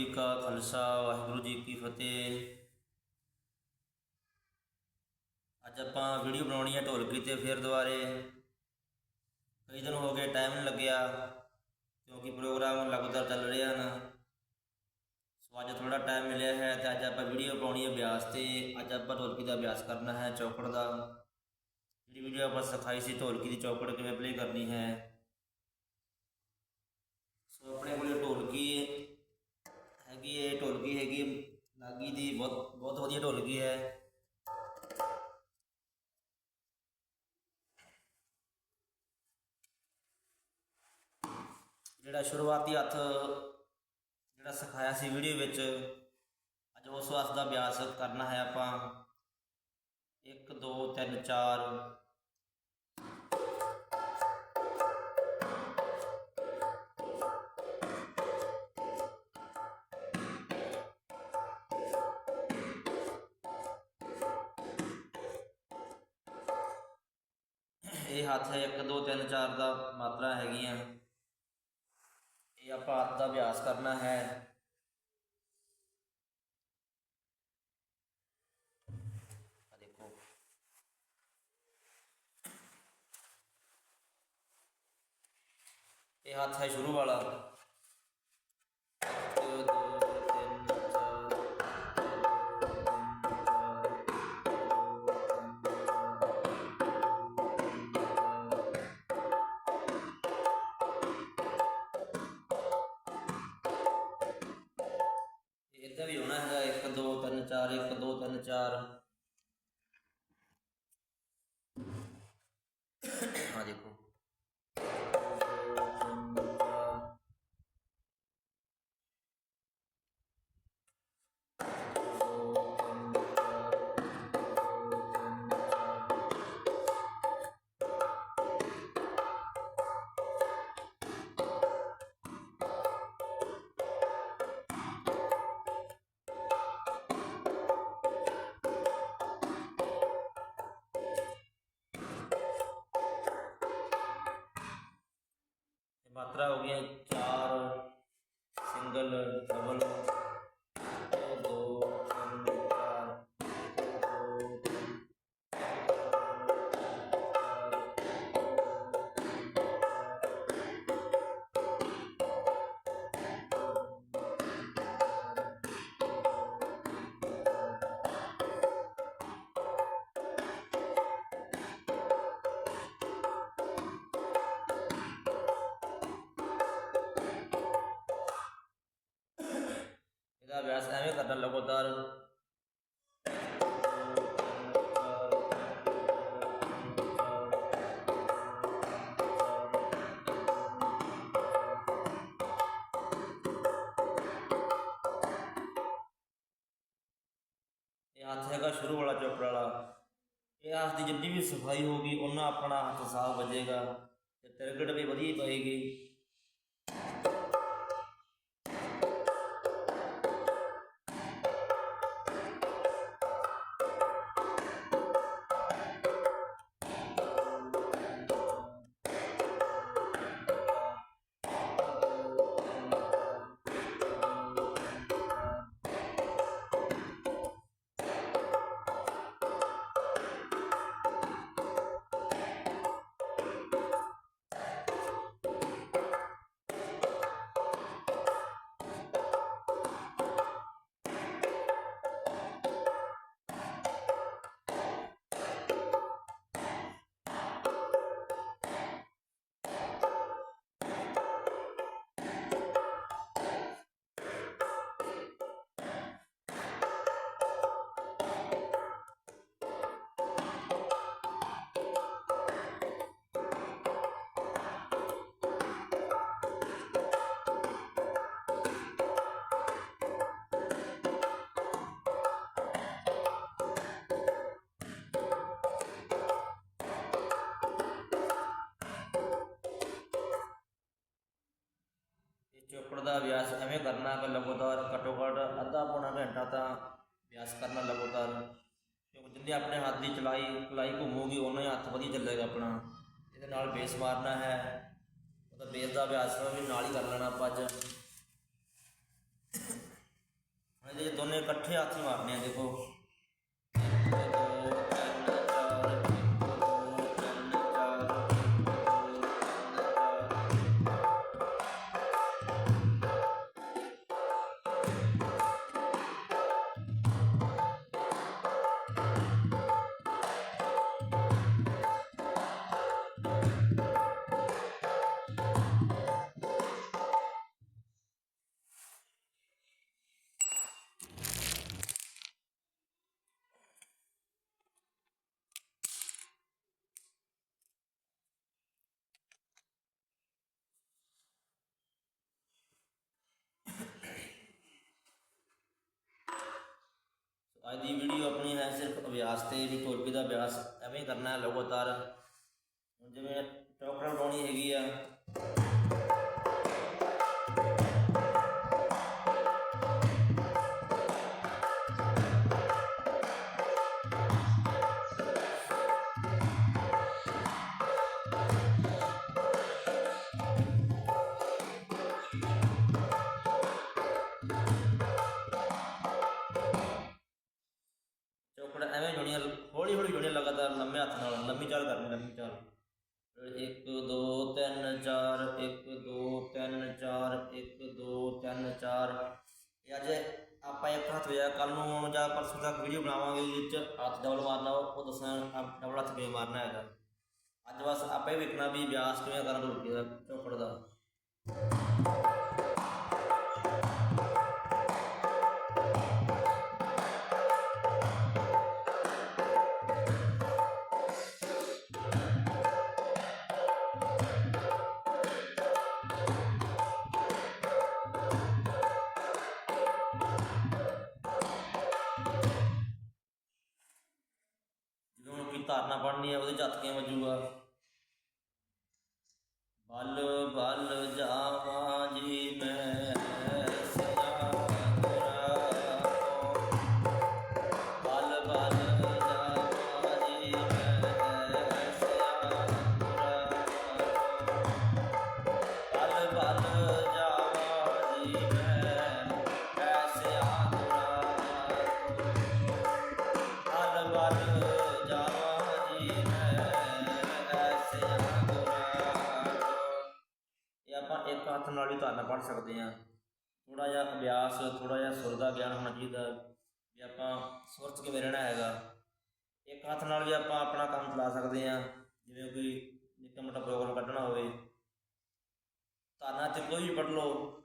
ਜੀ ਕਾ ਖਾਲਸਾ, ਵਾਹਿਗੁਰੂ ਜੀ ਕੀ ਫਤਿਹ। ਅੱਜ ਆਪਾਂ ਵੀਡੀਓ ਬਣਾਉਣੀ ਹੈ ਢੋਲਕੀ ਤੇ ਫਿਰ ਦੁਬਾਰੇ। ਕਈ ਦਿਨ ਹੋ ਗਏ, ਟਾਈਮ ਨਹੀਂ ਲੱਗਿਆ, ਕਿਉਂਕਿ ਪ੍ਰੋਗਰਾਮ ਲਗਾਤਾਰ ਚੱਲ ਰਿਹਾ ਨਾ। ਸੋ ਅੱਜ ਥੋੜਾ ਟਾਈਮ ਮਿਲਿਆ ਹੈ ਤੇ ਅੱਜ ਆਪਾਂ ਵੀਡੀਓ ਪਾਉਣੀ ਹੈ ਅਭਿਆਸ ਤੇ। ਅੱਜ ਆਪਾਂ ਢੋਲਕੀ ਦਾ ਅਭਿਆਸ ਕਰਨਾ ਹੈ ਚੌਕੜ ਦਾ। ਜਿਹੜੀ ਵੀਡੀਓ ਆਪਾਂ ਸਿਖਾਈ ਸੀ, ਢੋਲਕੀ ਦੀ ਚੌਕੜ ਕਿਵੇਂ ਪਲੇ ਕਰਨੀ ਹੈ। ਸੋ ਆਪਣੇ ਕੋਲੇ ਢੋਲਕੀ ਢੋਲਕੀ ਹੈਗੀ ਨਾਗੀ ਦੀ ਬਹੁਤ ਬਹੁਤ ਵਧੀਆ ਢੋਲਕੀ ਹੈ। ਜਿਹੜਾ ਸ਼ੁਰੂਆਤੀ ਹੱਥ, ਜਿਹੜਾ ਸਿਖਾਇਆ ਸੀ ਵੀਡੀਓ ਵਿੱਚ, ਅੱਜ ਉਸ ਹੱਥ ਦਾ ਅਭਿਆਸ ਕਰਨਾ ਹੈ ਆਪਾਂ। 1 2 3 4 ਇਹ ਹੱਥ ਹੈ 1 2 3 4 ਦਾ ਮਾਤਰਾ ਹੈਗੀਆਂ। ਇਹ ਆਪਾਂ ਹੱਥ ਦਾ ਅਭਿਆਸ ਕਰਨਾ ਹੈ। ਆ ਦੇਖੋ। ਇਹ ਹੱਥ ਹੈ ਸ਼ੁਰੂ ਵਾਲਾ। ਮਾਤਰਾ ਹੋ ਗਈਆਂ ਚਾਰ ਸਿੰਗਲ ਅਭਿਆਸ ਐਵੇਂ ਦਾ ਅਭਿਆਸ ਐਵੇਂ ਕਰਨਾ ਕਿ ਲਗਾਤਾਰ ਘੱਟੋ ਘੱਟ ਅੱਧਾ ਪੌਣਾ ਘੰਟਾ ਤਾਂ ਅਭਿਆਸ ਕਰਨਾ ਲਗਾਤਾਰ। ਕਿਉਂਕਿ ਜਿੰਨੀ ਆਪਣੇ ਹੱਥ ਦੀ ਚਲਾਈ ਕਲਾਈ ਘੁੰਮੂਗੀ ਉਹਨਾਂ ਹੀ ਹੱਥ ਵਧੀਆ ਚੱਲੇਗਾ ਆਪਣਾ। ਇਹਦੇ ਨਾਲ ਬੇਸ ਮਾਰਨਾ ਹੈ। ਉਹਦਾ ਬੇਸ ਦਾ ਅਭਿਆਸ ਵੀ ਨਾਲ ਹੀ ਕਰ ਲੈਣਾ ਆਪਾਂ ਅੱਜ। ਦੋਨੇ ਇਕੱਠੇ ਹੱਥ ਹੀ ਮਾਰਨੇ ਆ, ਦੇਖੋ। ਅੱਜ ਦੀ ਵੀਡੀਓ ਆਪਣੀ ਹੈ ਸਿਰਫ ਅਭਿਆਸ ਤੇ ਵੀ ਢੋਲਕੀ ਦਾ ਅਭਿਆਸ ਐਵੇਂ ਕਰਨਾ ਹੈ ਲਗਾਤਾਰ। ਹੁਣ ਜਿਵੇਂ ਟੋਕਰਾ ਬਣਾਉਣੀ ਹੈਗੀ ਆ ਚੌਕੜ ਹੌਲੀ ਹੌਲੀ ਜੁੜੀਆਂ ਲਗਾਤਾਰ ਲੰਮੇ ਹੱਥ ਨਾਲ, ਲੰਮੀ ਚਾਲ ਕਰਨੀ, ਲੰਮੀ ਚਾਲ। 1 2 3 4 1 2 3 4 1 2 3 4 ਇਹ ਅੱਜ ਆਪਾਂ ਇੱਕ ਹੱਥ ਹੋਇਆ ਕੱਲ ਨੂੰ ਜਾਂ ਪਰਸੋਂ ਤੱਕ ਵੀਡੀਓ ਬਣਾਵਾਂਗੇ ਜਿਹਦੇ ਵਿੱਚ ਹੱਥ ਡਬਲ ਮਾਰਨਾ, ਉਹ ਦੱਸਣਾ ਡਬਲ ਹੱਥ ਕਿਵੇਂ ਮਾਰਨਾ ਹੈਗਾ। ਅੱਜ ਬਸ ਆਪਾਂ ਹੀ ਵੇਖਣਾ ਵੀ ਅਭਿਆਸ ਕਿਵੇਂ ਕਰਨਾ, ਢੋਲਕੀ ਦਾ ਚੌਕੜ ਦਾ। ਕੋਈ ਧਾਰਨਾ ਉਹਦੇ 'ਚ ਹੱਥ ਕਿਵੇਂ ਵੱਜੂਗਾ? ਹੱਥ ਨਾਲ ਹੀ ਧਾਰਨਾ ਪੜ੍ਹ ਸਕਦੇ ਹਾਂ। ਥੋੜਾ ਜਿਹਾ ਅਭਿਆਸ ਥੋੜਾ ਜਿਹਾ ਸੁਰ ਦਾ ਗਿਆਨ ਹੋਣਾ ਚਾਹੀਦਾ ਵੀ ਆਪਾਂ ਸੁਰ 'ਚ ਕਿਵੇਂ ਰਹਿਣਾ ਹੈਗਾ। ਇੱਕ ਹੱਥ ਨਾਲ ਵੀ ਆਪਾਂ ਆਪਣਾ ਕੰਮ ਚਲਾ ਸਕਦੇ ਹਾਂ, ਜਿਵੇਂ ਕੋਈ ਨਿੱਕਾ ਮੋਟਾ ਪ੍ਰੋਗਰਾਮ ਕੱਢਣਾ ਹੋਵੇ। ਧਾਰਨਾ 'ਚ ਕੋਈ ਵੀ ਪੜ੍ਹ ਲਓ,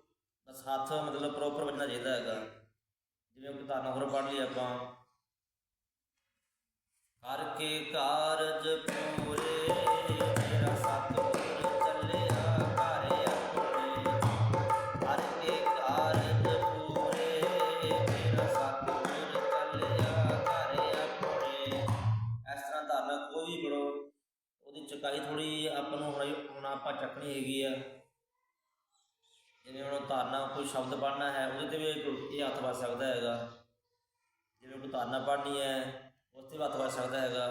ਬਸ ਹੱਥ ਮਤਲਬ ਪ੍ਰੋਪਰ ਵੱਜਣਾ ਚਾਹੀਦਾ ਹੈਗਾ। ਜਿਵੇਂ ਕੋਈ ਧਾਰਨਾ ਹੋਰ ਪੜ੍ਹ ਲਈ ਆਪਾਂ। ਹਰ ਕੇ ਕਾਰਜ ਪੂਰੇ ਆਪਾਂ ਚੱਕਣੀ ਹੈਗੀ ਆ। ਜਿਵੇਂ ਹੁਣ ਧਾਰਨਾ ਕੋਈ ਸ਼ਬਦ ਪੜ੍ਹਨਾ ਹੈ, ਉਹਦੇ ਤੇ ਵੀ ਇਹ ਹੱਥ ਵੱਜ ਸਕਦਾ ਹੈਗਾ। ਜਿਵੇਂ ਕੋਈ ਧਾਰਨਾ ਪੜ੍ਹਨੀ ਹੈ ਉਸ ਤੇ ਵੀ ਹੱਥ ਵੱਜ ਸਕਦਾ ਹੈਗਾ।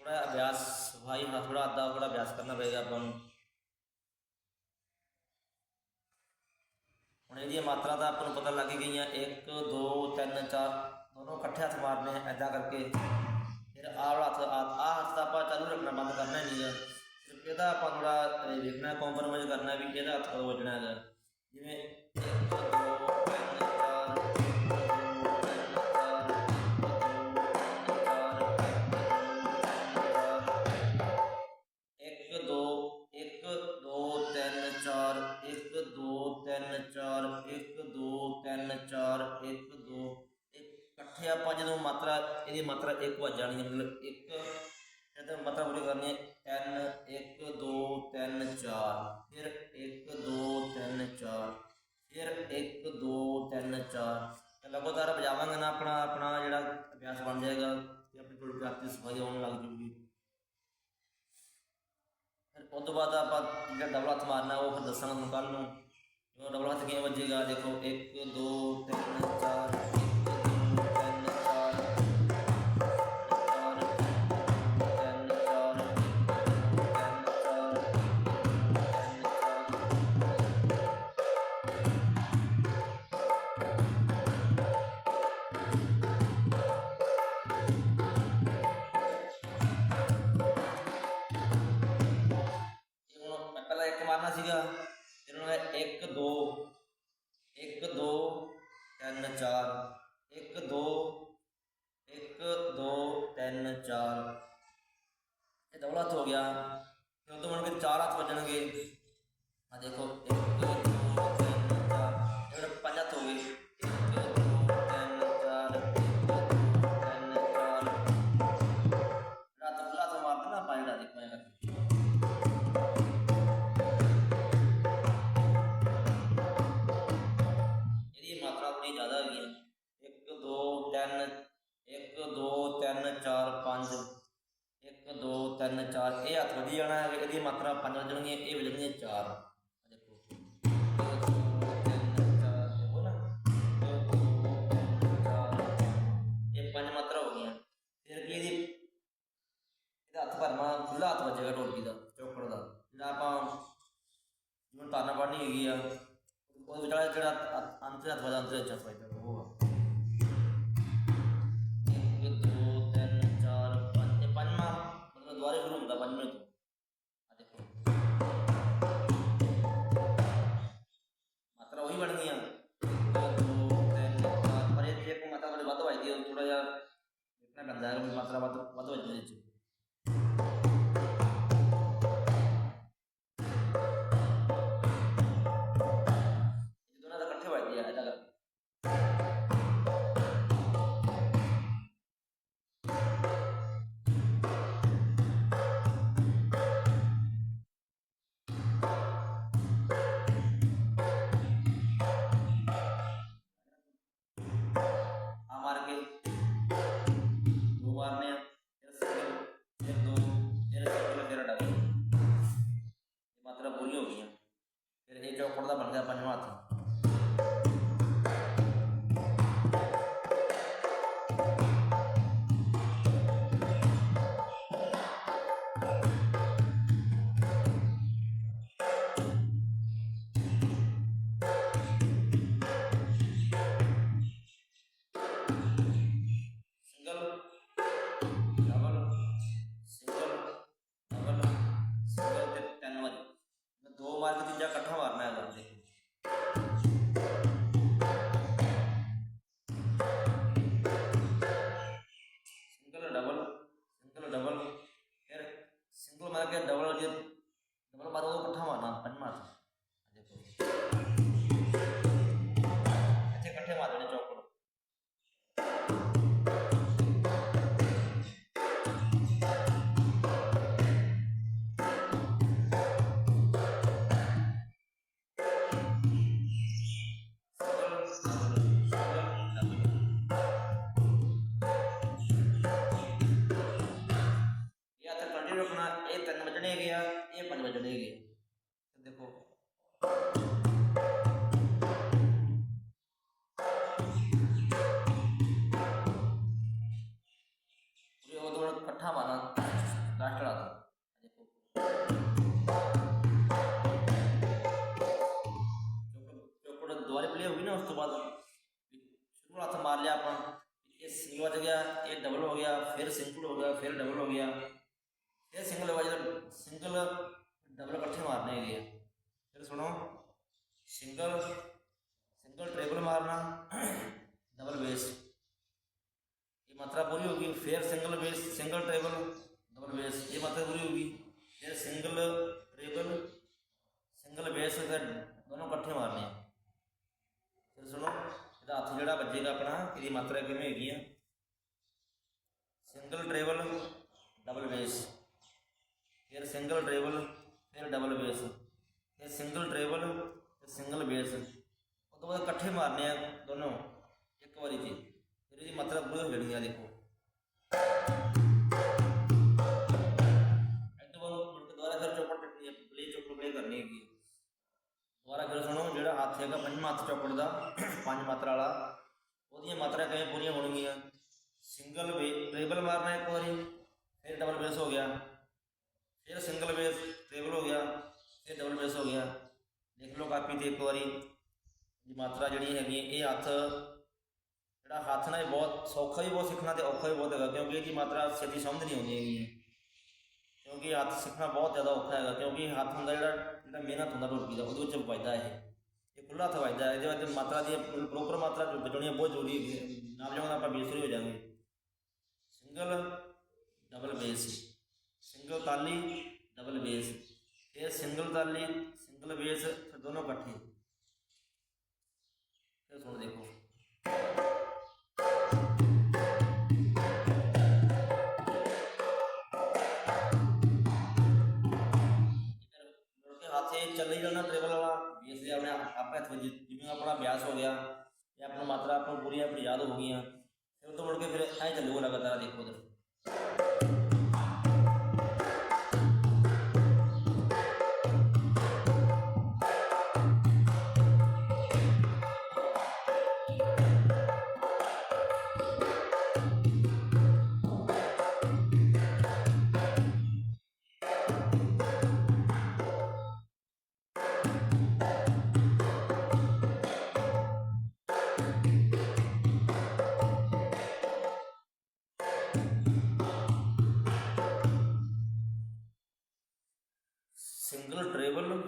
ਥੋੜਾ ਅਭਿਆਸ, ਸਫ਼ਾਈ ਨਾਲ ਥੋੜਾ ਅੱਧਾ ਥੋੜਾ ਅਭਿਆਸ ਕਰਨਾ ਪਏਗਾ ਆਪਾਂ ਨੂੰ। ਹੁਣ ਇਹਦੀਆਂ ਮਾਤਰਾ ਤਾਂ ਆਪਾਂ ਨੂੰ ਪਤਾ ਲੱਗ ਗਈਆਂ। 1 2 3 4 ਦੋਨੋਂ ਇਕੱਠੇ ਹੱਥ ਮਾਰਨੇ ਆ ਐਦਾਂ ਕਰਕੇ। ਫਿਰ ਆਹ ਹੱਥ ਆਹ ਹੱਥ ਤਾਂ ਆਪਾਂ ਚਾਲੂ ਰੱਖਣਾ, ਬੰਦ ਕਰਨਾ ਨਹੀਂ ਹੈ ਇਹਦਾ ਆਪਾਂ ਥੋੜਾ ਵੇਖਣਾ ਕੰਪਰਮਾਈਜ਼ ਕਰਨਾ ਵੀ ਇਹਦਾ ਹੱਥ ਕਦੋਂ ਵੱਜਣਾ ਹੈਗਾ। ਜਿਵੇਂ ਆਪਾਂ ਜਦੋਂ ਮਾਤਰਾ, ਇਹਦੀ ਮਾਤਰਾ 1 ਵੱਜ ਜਾਣੀ ਮਤਲਬ 1 ਆਪਣੀ ਸਫ਼ਾਈ ਆਉਣ ਲੱਗ ਜੂਗੀ। ਫਿਰ ਉਸ ਤੋਂ ਬਾਅਦ ਆਪਾਂ ਜਿਹੜਾ ਡਬਲ ਹੱਥ ਮਾਰਨਾ, ਉਹ ਫਿਰ ਦੱਸਾਂਗਾ ਤੁਹਾਨੂੰ ਕੱਲ ਨੂੰ। ਜੋ ਡਬਲ ਹੱਥ ਕਿਵੇਂ ਵੱਜੇਗਾ, ਦੇਖੋ 1 2 3 4 ਆ ਜਿਵੇਂ ਤਾਨਾ ਹੈਗੀ ਆ। ਉਹ ਵਿਚਾਲੇ ਜਿਹੜਾ ਅ- ਅੰਤ ਹੱਥ ਵੱਜਦਾ ਅੰਤ ਵਿੱਚ ਹੱਥ ਉਹ ਆ। ਇੱਕ, ਦੋ, ਤਿੰਨ, ਚਾਰ, ਪੰਜ, ਇਹ ਪੰਜਵਾਂ, ਮਤਲਬ ਦੁਬਾਰੇ ਸ਼ੁਰੂ ਹੁੰਦਾ ਪੰਜਵੇਂ ਤੋਂ। ਆ ਦੇਖੋ। ਮਾਤਰਾ ਉਹੀ ਬਣਨੀ ਆ ਇੱਕ, ਦੋ, ਤਿੰਨ, ਚਾਰ, ਪਰ ਇਹ ਜੇ ਕੋਈ ਮਾਤਰਾ ਥੋੜੀ ਵੱਧ ਵੱਜਦੀ ਹੈ ਥੋੜਾ ਜਿਹਾ ਦੇਖਣਾ ਪੈਂਦਾ ਹੈ ਵੀ ਮਾਤਰਾ ਵੱਧ ਵੱਧ ਵੱਜਦੀ ਹੈ ਇਹਦੇ 'ਚ ਮੈਂ ਦੋ ਸਿੰਗਲ ਫਿਰ ਦੋਨੋਂ ਇਕੱਠੇ ਮਾਰਨੇ ਆ। ਫਿਰ ਸੁਣੋ, ਇਹਦਾ ਹੱਥ ਜਿਹੜਾ ਵੱਜੇਗਾ ਆਪਣਾ, ਇਹਦੀ ਮਾਤਰਾ ਕਿਵੇਂ ਹੈਗੀ ਆ? ਸਿੰਗਲ ਟ੍ਰੇਬਲ ਡਬਲ ਬੇਸ ਫਿਰ ਸਿੰਗਲ ਟ੍ਰੇਬਲ ਫਿਰ ਡਬਲ ਬੇਸ ਫਿਰ ਸਿੰਗਲ ਟ੍ਰੇਬਲ ਤੇ ਸਿੰਗਲ ਬੇਸ ਉਹ ਤੋਂ ਬਾਅਦ ਇਕੱਠੇ ਮਾਰਨੇ ਆ ਦੋਨੋਂ। ਇੱਕ ਵਾਰੀ 'ਚ ਫਿਰ ਇਹਦੀ ਮਾਤਰਾ ਪੂਰੀ ਹੋ ਜਾਣੀ ਆ, ਦੇਖੋ। ਫਿਰ ਸੁਣੋ, ਜਿਹੜਾ ਹੱਥ ਹੈਗਾ ਪੰਜਵਾਂ ਹੱਥ ਚੌਕੜ ਦਾ, ਪੰਜ ਮਾਤਰਾ ਵਾਲਾ, ਉਹਦੀਆਂ ਮਾਤਰਾ ਕਿਵੇਂ ਪੂਰੀਆਂ ਹੋਣਗੀਆਂ? ਸਿੰਗਲ ਵੇ ਟ੍ਰੇਬਲ ਮਾਰਨਾ ਇੱਕ ਵਾਰੀ, ਫਿਰ ਡਬਲ ਬੇਸ ਹੋ ਗਿਆ। ਫਿਰ ਸਿੰਗਲ ਬੇਸ ਟ੍ਰੇਬਲ ਹੋ ਗਿਆ, ਫਿਰ ਡਬਲ ਬੇਸ ਹੋ ਗਿਆ। ਦੇਖ ਲਓ ਕਾਪੀ ਤੇ ਇੱਕ ਵਾਰੀ ਦੀ ਮਾਤਰਾ ਜਿਹੜੀ ਹੈਗੀ ਇਹ ਹੱਥ, ਜਿਹੜਾ ਹੱਥ ਨਾਲ ਇਹ ਬਹੁਤ ਸੌਖਾ ਵੀ ਬਹੁਤ ਸਿੱਖਣਾ ਤੇ ਔਖਾ ਵੀ ਬਹੁਤ ਹੈਗਾ, ਕਿਉਂਕਿ ਇਹਦੀ ਮਾਤਰਾ ਛੇਤੀ ਸਮਝ ਨਹੀਂ ਆਉਂਦੀ ਹੈਗੀ। ਕਿਉਂਕਿ ਹੱਥ ਸਿੱਖਣਾ ਬਹੁਤ ਜ਼ਿਆਦਾ ਔਖਾ ਹੈਗਾ, ਕਿਉਂਕਿ ਹੱਥ ਹੁੰਦਾ ਜਿਹੜਾ ਜਿਹੜਾ ਮਿਹਨਤ ਹੁੰਦਾ ਢੋਲਕੀ ਦਾ, ਉਹਦੇ ਵਿੱਚ ਵੱਜਦਾ ਇਹ। ਇਹ ਖੁੱਲਾ ਹੱਥ ਵੱਜਦਾ ਇਹਦੇ ਵਿੱਚ ਮਾਤਰਾ ਦੀ ਪ੍ਰੋਪਰ ਮਾਤਰਾ ਜੋ ਵਜਾਉਣੀ ਬਹੁਤ ਜ਼ਰੂਰੀ ਹੈ। ਨਾ ਵਜਾਉਂਦਾ ਆਪਾਂ ਬੇਸੁਰੀ ਹੋ ਜਾਵਾਂਗੇ। ਸਿੰਗਲ ਡਬਲ ਬੇਸ ਸਿੰਗਲ ਤਾਲੀ ਡਬਲ ਬੇਸ ਇਹ ਸਿੰਗਲ ਤਾਲੀ, ਸਿੰਗਲ ਬੇਸ ਫਿਰ ਦੋਨੋਂ ਇਕੱਠੇ। ਫਿਰ ਸੁਣ ਦੇਖੋ। ਮੁੜ ਕੇ ਹੱਥੇ ਚੱਲੀ ਜਾਣਾ ਵਾਲਾ ਬੇਸ ਦੇ ਆਪਣੇ ਆਪੇ ਹੱਥ ਵਿੱਚ ਜਿਵੇਂ ਆਪਣਾ ਅਭਿਆਸ ਹੋ ਗਿਆ ਤੇ ਆਪਣੀ ਮਾਤਰਾ ਆਪਾਂ ਨੂੰ ਪੂਰੀਆਂ ਆਪਣੀ ਯਾਦ ਹੋ ਗਈਆਂ, ਫਿਰ ਤੋਂ ਮੁੜ ਕੇ ਫਿਰ ਐਂ ਚੱਲੂਗਾ ਲਗਾਤਾਰ ਦੇਖੋ ਉਧਰ। ਟ੍ਰੇਬਲ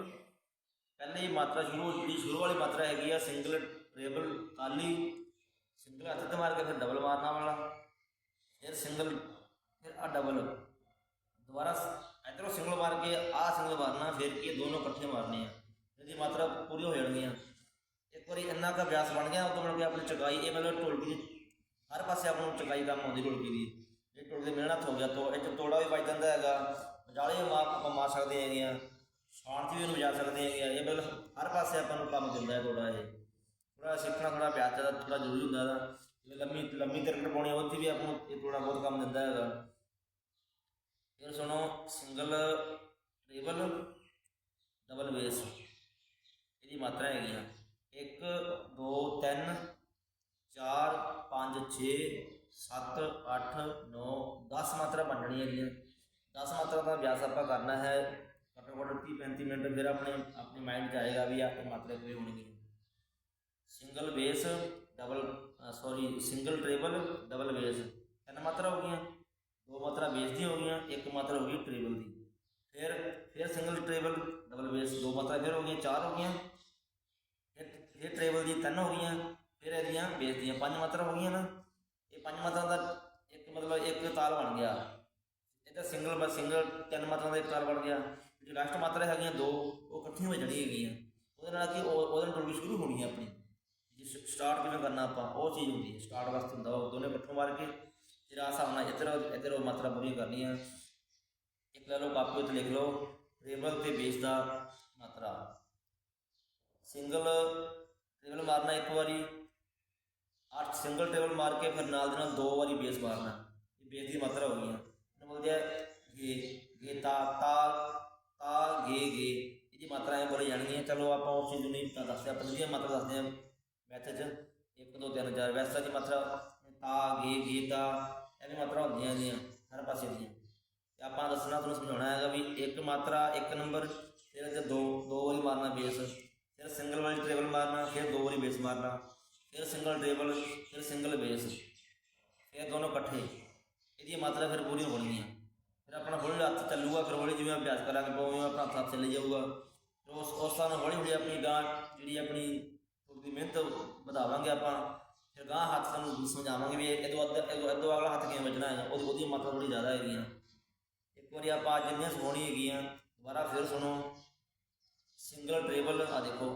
ਪਹਿਲੇ ਹੀ ਮਾਤਰਾ ਸ਼ੁਰੂ ਜਿਹੜੀ ਸ਼ੁਰੂ ਵਾਲੀ ਮਾਤਰਾ ਹੈਗੀ ਆ ਸਿੰਗਲ ਟ੍ਰੇਬਲ ਤਾਲੀ ਸਿੰਗਲ ਹੱਥ ਤੇ ਮਾਰ ਕੇ ਫਿਰ ਡਬਲ ਮਾਰਨਾ ਵਾਲਾ। ਫਿਰ ਸਿੰਗਲ ਫਿਰ ਆ ਡਬਲ ਦੁਬਾਰਾ ਇਧਰੋਂ ਸਿੰਗਲ ਮਾਰ ਕੇ ਆ ਸਿੰਗਲ ਮਾਰਨਾ, ਫਿਰ ਕੀ ਇਹ ਦੋਨੋਂ ਇਕੱਠੇ ਮਾਰਨੇ ਆ। ਇਹਦੀ ਮਾਤਰਾ ਪੂਰੀ ਹੋ ਜਾਣੀ ਆ। ਇੱਕ ਵਾਰੀ ਇੰਨਾ ਕੁ ਅਭਿਆਸ ਬਣ ਗਿਆ ਉਹ ਤੋਂ ਬਣ ਕੇ ਆਪਣੀ ਚਕਾਈ, ਇਹ ਮਤਲਬ ਢੋਲਕੀ ਦੀ ਹਰ ਪਾਸੇ ਆਪਾਂ ਨੂੰ ਚਕਾਈ ਕੰਮ ਆਉਂਦੀ ਢੋਲਕੀ ਦੀ। ਜੇ ਢੋਲਕੀ ਦੇ ਮਿਹਨਤ ਹੋ ਗਿਆ, ਤੋ ਇਹ 'ਚ ਤੋੜਾ ਵੀ ਵੱਜ ਜਾਂਦਾ ਹੈਗਾ। ਬਜਾਲੇ ਮਾਰ ਆਪਾਂ ਮਾਰ ਸਕਦੇ ਹੈਗੇ ਆ। ਸ਼ਾਂਤੀ ਵੀ ਇਹਨੂੰ ਵਜਾ ਸਕਦੇ ਹੈਗੇ ਆ, ਇਹ ਮਤਲਬ ਹਰ ਪਾਸੇ ਆਪਾਂ ਨੂੰ ਕੰਮ ਦਿੰਦਾ ਹੈ ਤੋੜਾ ਇਹ। ਥੋੜਾ ਸਿੱਖਣਾ ਥੋੜਾ ਪਿਆਰ ਜ਼ਿਆਦਾ ਥੋੜਾ ਜ਼ਰੂਰੀ ਹੁੰਦਾ ਹੈ ਜਿਵੇਂ ਲੰਮੀ ਲੰਮੀ ਤਿਰਕਟ ਪਾਉਣੀ ਉਹਦੀ ਵੀ ਆਪਾਂ ਨੂੰ ਇਹ ਥੋੜਾ ਬਹੁਤ ਕੰਮ ਦਿੰਦਾ ਹੈਗਾ ਫਿਰ ਸੁਣੋ, ਸਿੰਗਲ ਟੇਬਲ ਡਬਲ ਬੇਸ, ਇਹਦੀ ਮਾਤਰਾ ਹੈਗੀਆਂ 1 2 3 4 5 6 7 8 9 10 ਮਾਤਰਾ ਬਣਨੀਆਂ ਇਹਦੀਆਂ 10 ਮਾਤਰਾ ਦਾ ਅਭਿਆਸ ਆਪਾਂ ਕਰਨਾ ਹੈ ਘੱਟੋ ਘੱਟ 30 35 ਮਿੰਟ ਫਿਰ ਆਪਣੇ ਆਪਣੇ ਮਾਈਂਡ 'ਚ ਆਏਗਾ ਵੀ ਆਹ ਇਹ ਮਾਤਰਾ ਕੋਈ ਹੋਣਗੀਆਂ। Single bass double sorry single treble double bass ਤਿੰਨ ਮਾਤਰਾ ਹੋ ਗਈਆਂ, ਦੋ ਮਾਤਰਾ ਬੇਸ ਦੀ ਹੋ ਗਈਆਂ, ਇੱਕ ਮਾਤਰਾ ਹੋ ਗਈ ਟ੍ਰੇਬਲ ਦੀ। ਫਿਰ ਫਿਰ ਸਿੰਗਲ ਟ੍ਰੇਬਲ ਡਬਲ ਬੇਸ ਦੋ ਮਾਤਰਾ ਫਿਰ ਹੋ ਗਈਆਂ, ਚਾਰ ਹੋ ਗਈਆਂ। ਫਿਰ ਫਿਰ ਟ੍ਰੇਬਲ ਦੀ ਤਿੰਨ ਹੋ ਗਈਆਂ, ਫਿਰ ਇਹਦੀਆਂ ਬੇਸ ਦੀਆਂ ਪੰਜ ਮਾਤਰਾ ਹੋ ਗਈਆਂ ਨਾ। ਇਹ ਪੰਜ ਮਾਤਰਾ ਦਾ ਇੱਕ ਮਤਲਬ ਇੱਕ ਤਾਲ ਬਣ ਗਿਆ। ਇਹ ਤਾਂ ਸਿੰਗਲ ਬਸ ਸਿੰਗਲ ਤਿੰਨ ਮਾਤਰਾ ਦਾ ਇੱਕ ਤਾਲ ਬਣ ਗਿਆ। ਜਿਹੜੀ ਲਾਸਟ ਮਾਤਰਾ ਹੈਗੀਆਂ ਦੋ, ਉਹ ਇਕੱਠੀਆਂ ਹੋ ਜਾਣੀਆਂ ਹੈਗੀਆਂ। ਉਹਦੇ ਨਾਲ ਕੀ ਉਹ- ਉਹਦੇ ਨਾਲ ਟੁੱਟੀ ਸ਼ੁਰੂ ਹੋਣੀ ਹੈ ਆਪਣੀ। ਜਿਸ ਸਟਾਰਟ ਕਿਵੇਂ ਕਰਨਾ ਆਪਾਂ, ਉਹ ਚੀਜ਼ ਹੁੰਦੀ ਹੈ ਸਟਾਰਟ ਵਾਸਤੇ ਹੁੰਦਾ ਉਹ, ਦੋਨੇ ਇਕੱਠੋਂ ਮਾਰ ਕੇ ਜਿਹੜਾ ਆਹ ਹਿਸਾਬ ਨਾਲ ਇੱਧਰ ਇੱਧਰ ਉਹ ਮਾਤਰਾ ਪੂਰੀ ਕਰਨੀ ਆ ਇੱਕ ਲੈ ਲਓ, ਕਾਪੀ ਉੱਤੇ ਲਿਖ ਲਓ ਟੇਬਲ ਤੇ ਬੇਸ ਦਾ ਮਾਤਰਾ। ਸਿੰਗਲ ਟੇਬਲ ਮਾਰਨਾ ਇੱਕ ਵਾਰੀ। ਅੱਠ ਸਿੰਗਲ ਟੇਬਲ ਮਾਰ ਕੇ, ਫਿਰ ਨਾਲ ਦੇ ਨਾਲ ਦੋ ਵਾਰੀ ਬੇਸ ਮਾਰਨਾ। ਇਹ ਬੇਸ ਦੀ ਮਾਤਰਾ ਹੋ ਗਈਆਂ। ਇਹਨੂੰ ਬੋਲਦੇ ਆ ਗੇ ਗੇ ਤਾ ਤਾ ਤਾ ਗੇ ਗੇ। ਇਹਦੀ ਮਾਤਰਾ ਐ ਬੋਲੀ ਜਾਣੀ ਹੈ। ਚਲੋ ਆਪਾਂ ਉਸ ਚੀਜ਼ ਨੂੰ ਨਹੀਂ ਤਾਂ ਦੱਸਦੇ। ਆਪਾਂ ਜਿਹੜੀ ਮਾਤਰਾ ਦੱਸਦੇ ਆ ਮੈਥਡ 'ਚ। 1 2 3 4 ਵੈਸਾ ਦੀ ਮਾਤਰਾ ਤਾ, ਗੇ ਗੇ, ਤਾ, ਇਹ ਵੀ ਮਾਤਰਾ ਹੁੰਦੀਆਂ ਇਹਦੀਆਂ ਹਰ ਪਾਸੇ ਦੀਆਂ। ਤੇ ਆਪਾਂ ਦੱਸਣਾ, ਤੁਹਾਨੂੰ ਸਮਝਾਉਣਾ ਹੈਗਾ ਵੀ ਇੱਕ ਮਾਤਰਾ, ਇੱਕ ਨੰਬਰ ਫਿਰ ਤੇ ਦੋ ਦੋ ਵਾਰੀ ਮਾਰਨਾ ਬੇਸ ਫਿਰ ਸਿੰਗਲ ਵਾਲੀ ਟ੍ਰੇਬਲ ਮਾਰਨਾ, ਫਿਰ ਦੋ ਵਾਰੀ ਬੇਸ ਮਾਰਨਾ। ਫਿਰ ਸਿੰਗਲ ਟ੍ਰੇਬਲ ਫਿਰ ਸਿੰਗਲ ਬੇਸ ਫਿਰ ਦੋਨੋਂ ਇਕੱਠੇ। ਇਹਦੀ ਮਾਤਰਾ ਫਿਰ ਪੂਰੀ ਹੋਣਗੀਆਂ। ਫਿਰ ਆਪਣਾ ਹੌਲੀ ਹੱਥ ਚੱਲੂਗਾ, ਫਿਰ ਹੌਲੀ ਜਿਵੇਂ ਅਭਿਆਸ ਕਰਾਂਗੇ ਉਵੇਂ ਆਪਣਾ ਹੱਥ ਹੱਥ ਚੱਲੀ ਜਾਊਗਾ। ਫਿਰ ਉਸ ਉਸ ਤਰ੍ਹਾਂ ਹੌਲੀ ਹੌਲੀ ਆਪਣੀ ਗਾਂ ਜਿਹੜੀ ਆਪਣੀ ਥੋੜੀ ਮਿਹਨਤ ਵਧਾਵਾਂਗੇ ਆਪਾਂ। ਫਿਰ ਗਾਂ ਹੱਥ ਸਾਨੂੰ ਸਮਝਾਵਾਂਗੇ ਵੀ ਇਹ ਤੋਂ ਅੱਧ ਇਹ ਤੋਂ ਅਗਲਾ ਹੱਥ ਕਿਵੇਂ ਵੱਜਣਾ ਹੈ ਉਹਦੀ ਉਹਦੀ ਮਾਤਰਾ ਥੋੜੀ ਜ਼ਿਆਦਾ ਹੈਗੀਆਂ ਇੱਕ ਵਾਰੀ ਆਪਾਂ ਅੱਜ ਜਿੰਨੀਆਂ ਸੁਣਾਉਣੀ ਹੈਗੀਆਂ, ਦੁਬਾਰਾ ਫਿਰ ਸੁਣੋ। ਸਿੰਗਲ ਟ੍ਰੇਬਲ ਆ ਦੇਖੋ।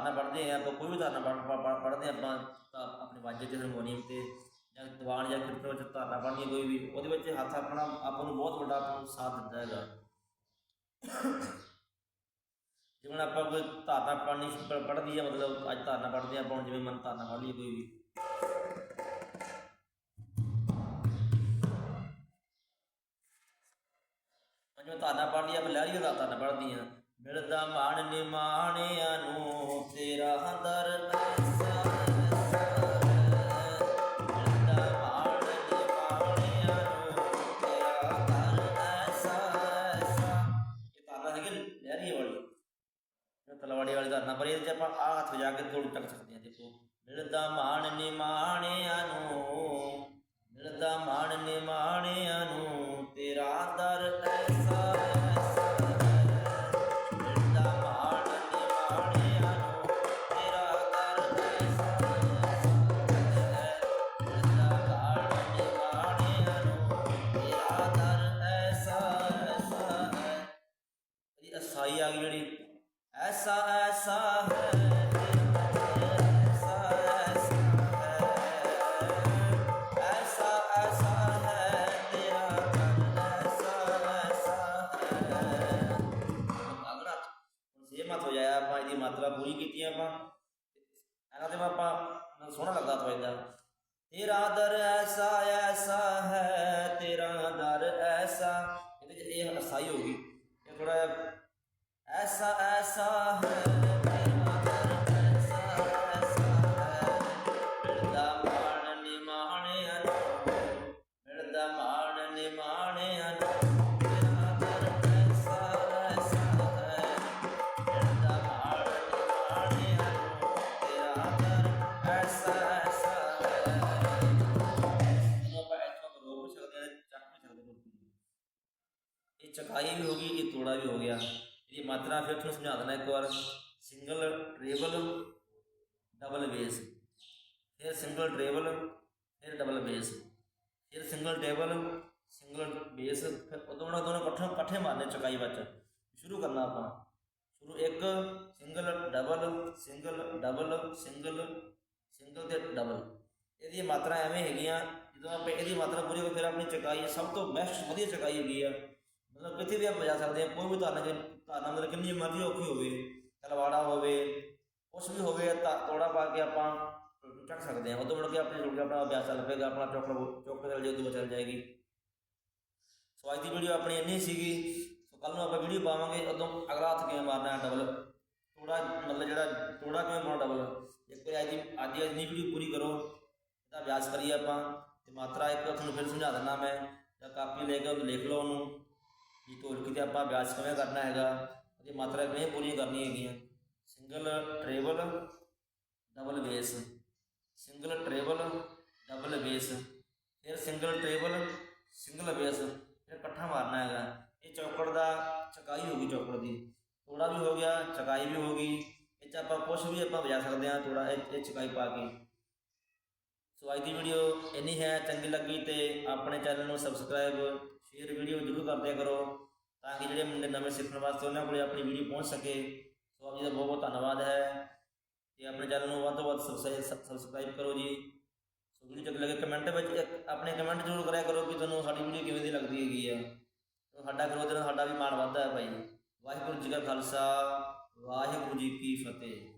ਧਾਰਨਾ ਪੜ੍ਹਦੇ ਆ, ਆਪਾਂ ਕੋਈ ਵੀ ਧਾਰਨਾ ਪੜ੍ਹਦੇ ਆ, ਆਪਾਂ ਤਾਂ ਆਪਣੇ ਵਾਜੇ ਤੇ ਹਾਰਮੋਨੀਅਮ ਤੇ ਜਾਂ ਦੀਵਾਨ ਜਾਂ ਕੀਰਤਨ ਵਿੱਚ ਧਾਰਨਾ ਪੜ੍ਹਨੀ ਹੈ ਕੋਈ ਵੀ, ਉਹਦੇ ਵਿੱਚ ਹੱਥ ਆਪਣਾ, ਆਪਾਂ ਨੂੰ ਬਹੁਤ ਵੱਡਾ ਆਪਾਂ ਨੂੰ ਸਾਥ ਦਿੰਦਾ ਹੈਗਾ। ਜਿਵੇਂ ਆਪਾਂ ਕੋਈ ਧਾਰਨਾ ਪੜ੍ਹਨੀ ਪੜ੍ਹਦੀ ਆ, ਮਤਲਬ ਅੱਜ ਧਾਰਨਾ ਪੜ੍ਹਦੇ ਆ, ਆਪਾਂ ਹੁਣ ਜਿਵੇਂ ਮਨ ਧਾਰਨਾ ਪੜ੍ਹ ਲਈ ਕੋਈ ਵੀ। ਜਿਵੇਂ ਧਾਰਨਾ ਪੜ੍ਹ ਲਈ ਆਪਾਂ ਲਹਿਰੀ ਦਾ ਧਾਰਨਾ ਪੜ੍ਹਦੀ ਆ। ਮਿਲਦਾ ਮਾਣ ਨਿਮਾਣਿਆਂ ਨੂੰ, ਤੇਰਾ ਦਰ ਐਸਾ। ਤਲਵਾੜੀ ਵਾਲੀ ਧਾਰਨਾ ਪਰ ਇਹਦੇ ਚ ਆਪਾਂ ਆ ਹੱਥ ਜਾ ਕੇ ਥੋੜੀ ਚੱਕ ਸਕਦੇ ਹਾਂ ਦੇਖੋ ਮਿਲਦਾ ਮਾਣ ਨਿਮਾਣਿਆਂ ਨੂੰ ਮਿਲਦਾ ਮਾਣ ਨਿਮਾਣਿਆਂ ਨੂੰ ਤੇਰਾ ਦਰ ਐਸਾ ਇਹ ਤੁਹਾਨੂੰ ਸਮਝਾ ਦਿੰਦਾ ਇੱਕ ਵਾਰ। ਸਿੰਗਲ ਟ੍ਰੇਬਲ ਡਬਲ ਬੇਸ ਫਿਰ ਸਿੰਗਲ ਟ੍ਰੇਬਲ ਫਿਰ ਡਬਲ ਬੇਸ ਫਿਰ ਸਿੰਗਲ ਟੇਬਲ ਸਿੰਗਲ ਬੇਸ ਫਿਰ ਉਦੋਂ ਉਹਨਾਂ ਦੋਨੋਂ ਇਕੱਠੇ ਇਕੱਠੇ ਮਾਰਨੇ ਚਕਾਈ ਵਿੱਚ। ਸ਼ੁਰੂ ਕਰਨਾ ਆਪਾਂ। ਸ਼ੁਰੂ ਇੱਕ single double single double single single ਤੇ ਡਬਲ ਇਹਦੀ ਮਾਤਰਾ ਐਵੇਂ ਹੈਗੀਆਂ, ਜਦੋਂ ਆਪਾਂ ਇਹਦੀ ਮਾਤਰਾ ਪੂਰੀ ਹੋ ਫਿਰ ਆਪਣੀ ਚਕਾਈ ਸਭ ਤੋਂ ਬੈਸਟ ਵਧੀਆ ਚਕਾਈ ਹੈਗੀ ਆ। ਮਤਲਬ ਕਿਤੇ ਵੀ ਆਪਾਂ ਜਾ ਸਕਦੇ ਹਾਂ, ਕੋਈ ਵੀ ਧਾਰਨਾ ਧਾਰਨਾ ਮਤਲਬ ਕਿੰਨੀ ਮਰਜ਼ੀ ਔਖੀ ਹੋਵੇ, ਤਲਵਾੜਾ ਹੋਵੇ, ਕੁਛ ਵੀ ਹੋਵੇ, ਤਾਂ ਤੋੜਾ ਪਾ ਕੇ ਆਪਾਂ ਚੱਕ ਸਕਦੇ ਹਾਂ। ਉਦੋਂ ਮੁੜ ਕੇ ਆਪਣੇ ਜੁੜ ਕੇ ਆਪਣਾ ਅਭਿਆਸ ਚੱਲ ਪਏਗਾ, ਆਪਣਾ ਚੌਕੜ ਚੌਕੜ ਚੱਲ ਜੇ ਉਦੋਂ ਚੱਲ ਜਾਏਗੀ। ਸੋ ਅੱਜ ਦੀ ਵੀਡੀਓ ਆਪਣੀ ਇੰਨੀ ਸੀਗੀ। ਸੋ ਕੱਲ ਨੂੰ ਆਪਾਂ ਵੀਡੀਓ ਪਾਵਾਂਗੇ, ਉਦੋਂ ਅਗਲਾ ਹੱਥ ਕਿਵੇਂ ਮਾਰਨਾ ਹੈ ਡਬਲ ਤੋੜਾ ਮਤਲਬ ਜਿਹੜਾ ਤੋੜਾ ਕਿਵੇਂ ਪਾਉਣਾ ਡਬਲ ਇੱਕ ਵਾਰੀ ਅੱਜ ਦੀ ਅੱਜ ਦੀ ਇੰਨੀ ਵੀਡੀਓ ਪੂਰੀ ਕਰੋ। ਇਹਦਾ ਅਭਿਆਸ ਕਰੀਏ ਆਪਾਂ। ਤੇ ਮਾਤਰਾ ਇੱਕ ਤੁਹਾਨੂੰ ਫਿਰ ਸਮਝਾ ਦਿੰਦਾ ਮੈਂ। ਜਾਂ ਕਾਪੀ ਲੈ ਕੇ ਉਹਨੂੰ ਲਿਖ ਲਓ ਉਹਨੂੰ। ਵੀ ਢੋਲਕੀ ਤੇ ਆਪਾਂ ਅਭਿਆਸ ਕਿਵੇਂ ਕਰਨਾ ਹੈਗਾ, ਉਹਦੀ ਮਾਤਰਾ ਕਿਵੇਂ ਪੂਰੀ ਕਰਨੀ ਹੈਗੀਆਂ। Single treble double bass single treble double bass ਫਿਰ ਸਿੰਗਲ ਟ੍ਰੇਬਲ ਸਿੰਗਲ ਬੇਸ ਫਿਰ ਇਕੱਠਾ ਮਾਰਨਾ ਹੈਗਾ। ਇਹ ਚੌਕੜ ਦਾ ਚਕਾਈ ਹੋ ਗਈ ਚੌਕੜ ਦੀ। ਤੋੜਾ ਵੀ ਹੋ ਗਿਆ, ਚਕਾਈ ਵੀ ਹੋ ਗਈ। ਇਹ ਚ ਆਪਾਂ ਕੁਛ ਵੀ ਆਪਾਂ ਵਜਾ ਸਕਦੇ ਹਾਂ ਤੋੜਾ ਇਹ ਇਹ ਚਕਾਈ ਪਾ ਕੇ। ਸੋ ਅੱਜ ਦੀ ਵੀਡੀਓ ਇੰਨੀ ਹੈ। ਚੰਗੀ ਲੱਗੀ ਤੇ ਆਪਣੇ ਚੈਨਲ ਨੂੰ ਸਬਸਕ੍ਰਾਈਬ ਸ਼ੇਅਰ ਵੀਡੀਓ ਜ਼ਰੂਰ ਕਰਦਿਆ ਕਰੋ ਤਾਂ ਕਿ ਜਿਹੜੇ ਮੁੰਡੇ ਨਵੇਂ ਸਿੱਖਣ ਵਾਸਤੇ ਉਹਨਾਂ ਕੋਲੇ ਆਪਣੀ ਵੀਡੀਓ ਪਹੁੰਚ ਸਕੇ। ਸੋ ਆਪ ਜੀ ਦਾ ਬਹੁਤ ਬਹੁਤ ਧੰਨਵਾਦ ਹੈ ਤੇ ਆਪਣੇ ਚੈਨਲ ਨੂੰ ਵੱਧ ਤੋਂ ਵੱਧ ਸਬਸਕ੍ਰਾਈਬ ਸਬਸਕ੍ਰਾਈਬ ਕਰੋ ਜੀ। ਸੋ ਵੀਡੀਓ ਚੰਗੀ ਲੱਗੇ ਕਮੈਂਟ ਵਿੱਚ ਇੱਕ ਆਪਣੇ ਕਮੈਂਟ ਜ਼ਰੂਰ ਕਰਿਆ ਕਰੋ ਕਿ ਤੁਹਾਨੂੰ ਸਾਡੀ ਵੀਡੀਓ ਕਿਵੇਂ ਦੀ ਲੱਗਦੀ ਹੈਗੀ ਆ। ਸੋ ਸਾਡਾ ਕਰੋ ਨਾਲ ਸਾਡਾ ਵੀ ਮਾਣ ਵੱਧਦਾ ਹੈ ਭਾਈ। ਵਾਹਿਗੁਰੂ ਜੀ ਕਾ ਖਾਲਸਾ, ਵਾਹਿਗੁਰੂ ਜੀ ਕੀ ਫਤਿਹ।